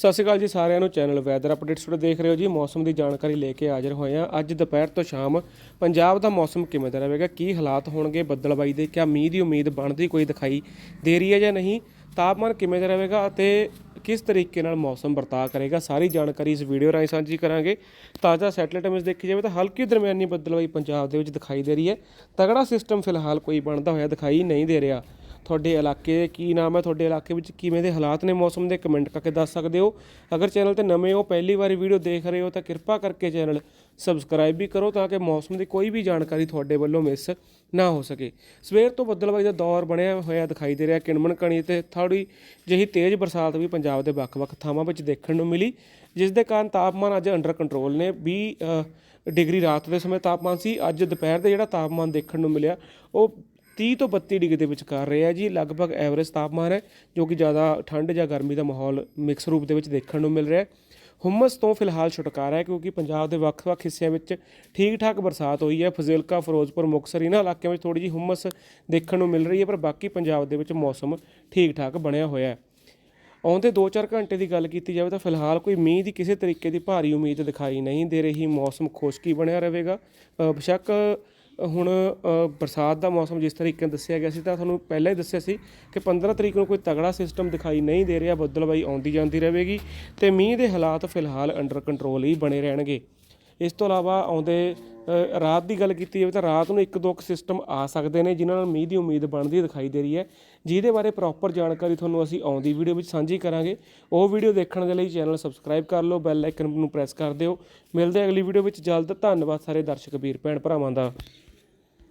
ਸਤਿ ਸ਼੍ਰੀ ਅਕਾਲ ਜੀ ਸਾਰਿਆਂ ਨੂੰ, ਚੈਨਲ ਵੈਦਰ ਅਪਡੇਟਸ ਤੁਹਾਡੇ ਦੇਖ ਰਹੇ ਹੋ ਜੀ। ਮੌਸਮ ਦੀ ਜਾਣਕਾਰੀ ਲੈ ਕੇ ਹਾਜ਼ਰ ਹੋਏ ਹਾਂ। ਅੱਜ ਦੁਪਹਿਰ ਤੋਂ ਸ਼ਾਮ ਪੰਜਾਬ ਦਾ ਮੌਸਮ ਕਿਵੇਂ ਦਾ ਰਹੇਗਾ, ਕੀ ਹਾਲਾਤ ਹੋਣਗੇ, ਬੱਦਲਬਾਈ ਦੇ ਕਿਆ ਮੀਂਹ ਦੀ ਉਮੀਦ ਬਣਦੀ ਕੋਈ ਦਿਖਾਈ ਦੇ ਰਹੀ ਹੈ ਜਾਂ ਨਹੀਂ, ਤਾਪਮਾਨ ਕਿਵੇਂ ਦਾ ਰਹੇਗਾ ਅਤੇ ਕਿਸ ਤਰੀਕੇ ਨਾਲ ਮੌਸਮ ਵਰਤਾਅ ਕਰੇਗਾ, ਸਾਰੀ ਜਾਣਕਾਰੀ ਇਸ ਵੀਡੀਓ ਰਾਹੀਂ ਸਾਂਝੀ ਕਰਾਂਗੇ। ਤਾਜ਼ਾ ਸੈਟੇਲਾਈਟ ਇਮੇਜ ਦੇਖੀ ਜਾਵੇ ਤਾਂ ਹਲਕੀ ਦਰਮਿਆਨੀ ਬੱਦਲਬਾਈ ਪੰਜਾਬ ਦੇ ਵਿੱਚ ਦਿਖਾਈ ਦੇ ਰਹੀ ਹੈ। ਤਗੜਾ ਸਿਸਟਮ ਫਿਲਹਾਲ ਕੋਈ ਬਣਦਾ ਹੋਇਆ ਦਿਖਾਈ ਨਹੀਂ ਦੇ ਰਿਹਾ। ਤੁਹਾਡੇ ਇਲਾਕੇ, ਕੀ ਨਾਮ ਹੈ ਤੁਹਾਡੇ ਇਲਾਕੇ ਵਿੱਚ, ਕਿਵੇਂ ਦੇ ਹਾਲਾਤ ਨੇ ਮੌਸਮ ਦੇ ਕਮੈਂਟ ਕਰਕੇ ਦੱਸ ਸਕਦੇ ਹੋ। ਅਗਰ ਚੈਨਲ ਤੇ ਨਵੇਂ ਹੋ, ਪਹਿਲੀ ਵਾਰੀ ਵੀਡੀਓ ਦੇਖ ਰਹੇ ਹੋ, ਤਾਂ ਕਿਰਪਾ ਕਰਕੇ ਚੈਨਲ ਸਬਸਕ੍ਰਾਈਬ ਵੀ ਕਰੋ ਤਾਂ ਕਿ ਮੌਸਮ ਦੀ ਕੋਈ ਵੀ ਜਾਣਕਾਰੀ ਤੁਹਾਡੇ ਵੱਲੋਂ ਮਿਸ ਨਾ ਹੋ ਸਕੇ। ਸਵੇਰ ਤੋਂ ਬੱਦਲਬਾਈ ਦਾ ਦੌਰ ਬਣਿਆ ਹੋਇਆ ਦਿਖਾਈ ਦੇ ਰਿਹਾ। ਕਿਣਮਣ ਕਣੀ ਤੇ ਥੋੜੀ ਜਿਹੀ ਤੇਜ਼ ਬਰਸਾਤ ਵੀ ਪੰਜਾਬ ਦੇ ਵੱਖ-ਵੱਖ ਥਾਵਾਂ ਵਿੱਚ ਦੇਖਣ ਨੂੰ ਮਿਲੀ, ਜਿਸ ਦੇ ਕਾਰਨ ਤਾਪਮਾਨ ਅੱਜ ਅੰਡਰ ਕੰਟਰੋਲ ਨੇ। 20 ਡਿਗਰੀ ਰਾਤ ਦੇ ਸਮੇਂ ਤਾਪਮਾਨ ਸੀ। ਅੱਜ ਦੁਪਹਿਰ ਦੇ ਜਿਹੜਾ ਤਾਪਮਾਨ ਦੇਖਣ ਨੂੰ ਮਿਲਿਆ, ਉਹ 30 ਤੋਂ 32 ਡਿਗਰੀ ਦੇ ਵਿਚਕਾਰ ਰਿਹਾ ਜੀ। ਲਗਭਗ ਐਵਰੇਜ ਤਾਪਮਾਨ ਹੈ ਜੋ ਕਿ ਜ਼ਿਆਦਾ ਠੰਡ ਜਾਂ ਗਰਮੀ ਦਾ ਮਾਹੌਲ ਮਿਕਸ ਰੂਪ ਦੇ ਵਿੱਚ ਦੇਖਣ ਨੂੰ ਮਿਲ ਰਿਹਾ ਹੈ। ਹੁਮਸ ਤੋਂ ਫਿਲਹਾਲ ਛੁਟਕਾਰਾ ਹੈ ਕਿਉਂਕਿ ਪੰਜਾਬ ਦੇ ਵੱਖ-ਵੱਖ ਹਿੱਸਿਆਂ ਵਿੱਚ ਠੀਕ-ਠਾਕ ਬਰਸਾਤ ਹੋਈ ਹੈ। ਫਜ਼ਿਲਕਾ ਫਿਰੋਜ਼ਪੁਰ ਮੁਕਤਸਰ ਇਹਨਾਂ ਇਲਾਕਿਆਂ ਵਿੱਚ ਥੋੜੀ ਜਿਹੀ ਹੁਮਸ ਦੇਖਣ ਨੂੰ ਮਿਲ ਰਹੀ ਹੈ ਪਰ ਬਾਕੀ ਪੰਜਾਬ ਦੇ ਵਿੱਚ ਮੌਸਮ ਠੀਕ-ਠਾਕ ਬਣਿਆ ਹੋਇਆ ਹੈ। ਆਉਂਦੇ 2-4 ਘੰਟੇ ਦੀ ਗੱਲ ਕੀਤੀ ਜਾਵੇ ਤਾਂ ਫਿਲਹਾਲ ਕੋਈ ਮੀਂਹ ਦੀ ਕਿਸੇ ਤਰੀਕੇ ਦੀ ਭਾਰੀ ਉਮੀਦ ਦਿਖਾਈ ਨਹੀਂ ਦੇ ਰਹੀ। ਮੌਸਮ ਖੁਸ਼ਕੀ ਬਣਿਆ ਰਹੇਗਾ। ਅ, ਬੇਸ਼ੱਕ ਹੁਣ ਬਰਸਾਤ ਦਾ ਮੌਸਮ ਜਿਸ ਤਰੀਕੇ ਨਾਲ ਦੱਸਿਆ ਗਿਆ ਸੀ, ਤਾਂ ਤੁਹਾਨੂੰ ਪਹਿਲਾਂ ਹੀ ਦੱਸਿਆ ਸੀ ਕਿ 15 ਤਰੀਕ ਨੂੰ ਕੋਈ ਤਗੜਾ ਸਿਸਟਮ ਦਿਖਾਈ ਨਹੀਂ ਦੇ ਰਿਹਾ ਬੱਦਲਬਾਈ ਆਉਂਦੀ ਜਾਂਦੀ ਰਹੇਗੀ ਤੇ ਮੀਂਹ ਦੇ ਹਾਲਾਤ ਫਿਲਹਾਲ ਅੰਡਰ ਕੰਟਰੋਲ ਹੀ ਬਣੇ ਰਹਿਣਗੇ। ਇਸ ਤੋਂ ਇਲਾਵਾ ਆਉਂਦੇ ਰਾਤ ਦੀ ਗੱਲ ਕੀਤੀ ਜਾਵੇ ਤਾਂ ਰਾਤ ਨੂੰ ਇੱਕ ਦੋ ਕੁ ਸਿਸਟਮ ਆ ਸਕਦੇ ਨੇ, ਜਿਨ੍ਹਾਂ ਨਾਲ ਮੀਂਹ ਦੀ ਉਮੀਦ ਬਣਦੀ ਦਿਖਾਈ ਦੇ ਰਹੀ ਹੈ। ਜਿਹਦੇ ਬਾਰੇ ਪ੍ਰੋਪਰ ਜਾਣਕਾਰੀ ਤੁਹਾਨੂੰ ਅਸੀਂ ਆਉਂਦੀ ਵੀਡੀਓ ਵਿੱਚ ਸਾਂਝੀ ਕਰਾਂਗੇ। ਉਹ ਵੀਡੀਓ ਦੇਖਣ ਦੇ ਲਈ ਚੈਨਲ ਸਬਸਕ੍ਰਾਈਬ ਕਰ ਲਓ ਬੈਲ ਆਈਕਨ ਨੂੰ ਪ੍ਰੈਸ ਕਰ ਦਿਓ। ਮਿਲਦੇ ਅਗਲੀ ਵੀਡੀਓ ਵਿੱਚ। ਜਲਦ ਧੰਨਵਾਦ ਸਾਰੇ ਦਰਸ਼ਕ, ਵੀਰ, ਭੈਣ ਭਰਾਵਾਂ ਦਾ।